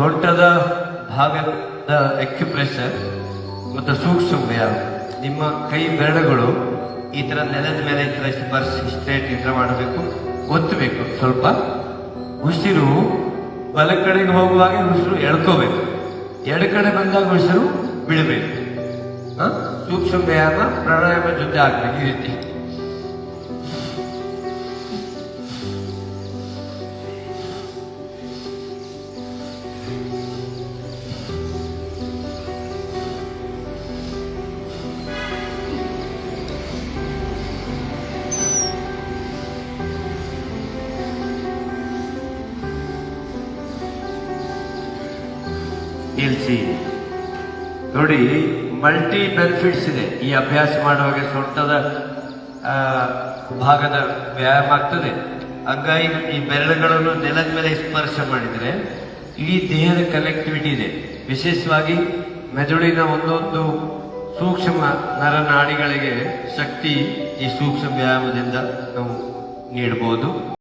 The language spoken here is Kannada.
ಸೊಂಟದ ಭಾಗದ ಎಕ್ಯುಪ್ರೆಷರ್ ಮತ್ತು ಸೂಕ್ಷ್ಮ ವ್ಯಾಯಾಮ ನಿಮ್ಮ ಕೈ ಬೆರಳುಗಳು ಈ ಥರ ನೆಲದ ಮೇಲೆ ಈ ಥರ ಸ್ಪರ್ಶ ಸ್ಟ್ರೇಟ್ ಈ ಥರ ಮಾಡಬೇಕು, ಒತ್ತಬೇಕು. ಸ್ವಲ್ಪ ಉಸಿರು ಬಲ ಕಡೆಗೆ ಹೋಗುವಾಗ ಉಸಿರು ಎಳ್ಕೋಬೇಕು. ಎಡ ಕಡೆ ಬಂದಾಗ ಉಸಿರು ಬಿಡಬೇಕು? ಸೂಕ್ಷ್ಮ ವ್ಯಾಯಾಮ ಪ್ರಾಣಾಯಾಮ ಜೊತೆ ಆಗಬೇಕು ಈ ರೀತಿ. ನಿಲ್ಸಿ ನೋಡಿ ಮಲ್ಟಿ ಬೆನಿಫಿಟ್ಸ್ ಇದೆ. ಈ ಅಭ್ಯಾಸ ಮಾಡುವಾಗ ಸೊಂಟದ ಭಾಗದ ವ್ಯಾಯಾಮ ಆಗ್ತದೆ. ಹಂಗಾಗಿ ಈ ಬೆರಳುಗಳನ್ನು ನೆಲದ ಮೇಲೆ ಸ್ಪರ್ಶ ಮಾಡಿದರೆ ಇಡೀ ದೇಹದ ಕನೆಕ್ಟಿವಿಟಿ ಇದೆ. ವಿಶೇಷವಾಗಿ ಮೆದುಳಿನ ಒಂದೊಂದು ಸೂಕ್ಷ್ಮ ನರನಾಡಿಗಳಿಗೆ ಶಕ್ತಿ ಈ ಸೂಕ್ಷ್ಮ ವ್ಯಾಯಾಮದಿಂದ ನಾವು ನೀಡಬಹುದು.